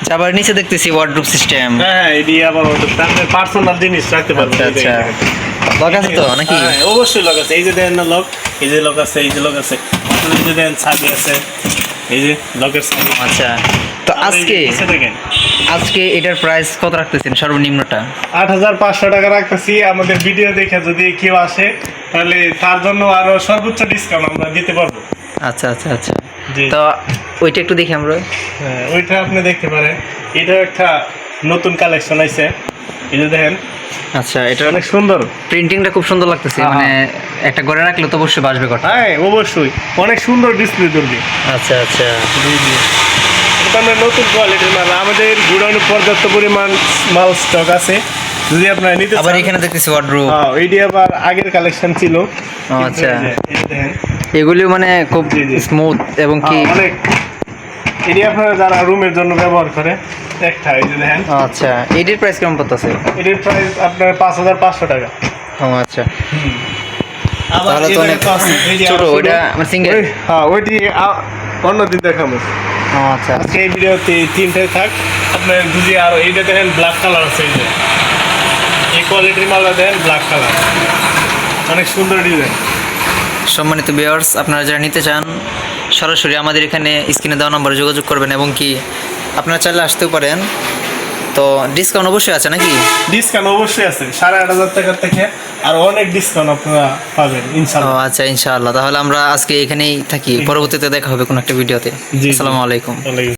আচ্ছা, আবার নিচে দেখতেছি ওয়ার্ডরোব সিস্টেম হ্যাঁ এটি আবার আপনার পার্সোনাল জিনিস রাখতে পারবেন আচ্ছা আচ্ছা। লক আছে তো নাকি? হ্যাঁ, অবশ্যই লক আছে। এই যে দেন লক এই যে লক আছে এই যে লক আছে। এই যে দেন ছাবি আছে এই যে লকের ছাবি। আচ্ছা তো আজকে আজকে এটার প্রাইস কত রাখতেছেন? সর্বনিম্নটা। আট হাজার পাঁচশো টাকা রাখতেছি। আমাদের ভিডিও দেখে যদি কেউ আসে তাহলে তার জন্য আরও সর্বোচ্চ ডিসকাউন্ট আমরা দিতে পারব। আচ্ছা আচ্ছা আচ্ছা। তো ওইটা একটু দেখি আমরা। হ্যাঁ, ওইটা আপনি দেখতে পারেন। এটা একটা নতুন কালেকশন এই যে দেখেন। আচ্ছা এটা অনেক সুন্দর। প্রিন্টিংটা খুব সুন্দর লাগতেছে মানে একটা ঘরে রাখলে তো অবশ্যই বাসবে কথা। হ্যাঁ অবশ্যই। অনেক সুন্দর ডিসপ্লে ধরবে আচ্ছা আচ্ছা। জি জি। আমরা নতুন কোয়ালিটির মাল। আমাদের গুডাউনে পর্যাপ্ত পরিমাণ মাল স্টক আছে। যদি আপনারা নিতে আবার এখানে দেখতেছি ওয়ার্ডরোব হ্যাঁ এইটি আবার আগের কালেকশন ছিল। আচ্ছা। এগুলি মানে খুব। স্মুথ এবং কি হ্যাঁ, অনেক এটি আপনারা যারা রুমের জন্য ব্যবহার করে একটা এই যে দেখেন। আচ্ছা এটির প্রাইস কেমন পড়তেছে? এটির প্রাইস আপনার পাঁচ হাজার পাঁচশো টাকা। ও আচ্ছা। তাহলে তো অনেক ছোট, ওইটা আমার? ওই- হ্যাঁ ওইটি অন্যদিন দেখাবো। আচ্ছা। আজকে এই ভিডিওতে তিনটে থাক। আপনার বুঝি আর এইটা দেখেন ব্ল্যাক কালার আছে এই যে। এই কোয়ালিটির মালটা দেখেন ব্ল্যাক কালার অনেক সুন্দর ডিজাইন সম্মানিত ভিউয়ার্স আপনারা যারা নিতে চান সরাসরি আমাদের এখানে স্ক্রিনে দেওয়া নম্বরে যোগাযোগ করবেন এবং কি আপনারা চাইলে আসতেও পারেন। তো ডিসকাউন্ট অবশ্যই আছে নাকি? ডিসকাউন্ট অবশ্যই আছে সাড়ে আট হাজার টাকার থেকে আর অনেক ডিসকাউন্ট আপনারা পাবেন ও ইনশাল্লাহ আচ্ছা ইনশাআল্লাহ। তাহলে আমরা আজকে এখানেই থাকি। পরবর্তীতে দেখা হবে কোনো একটা ভিডিওতে। আসসালামু আলাইকুম।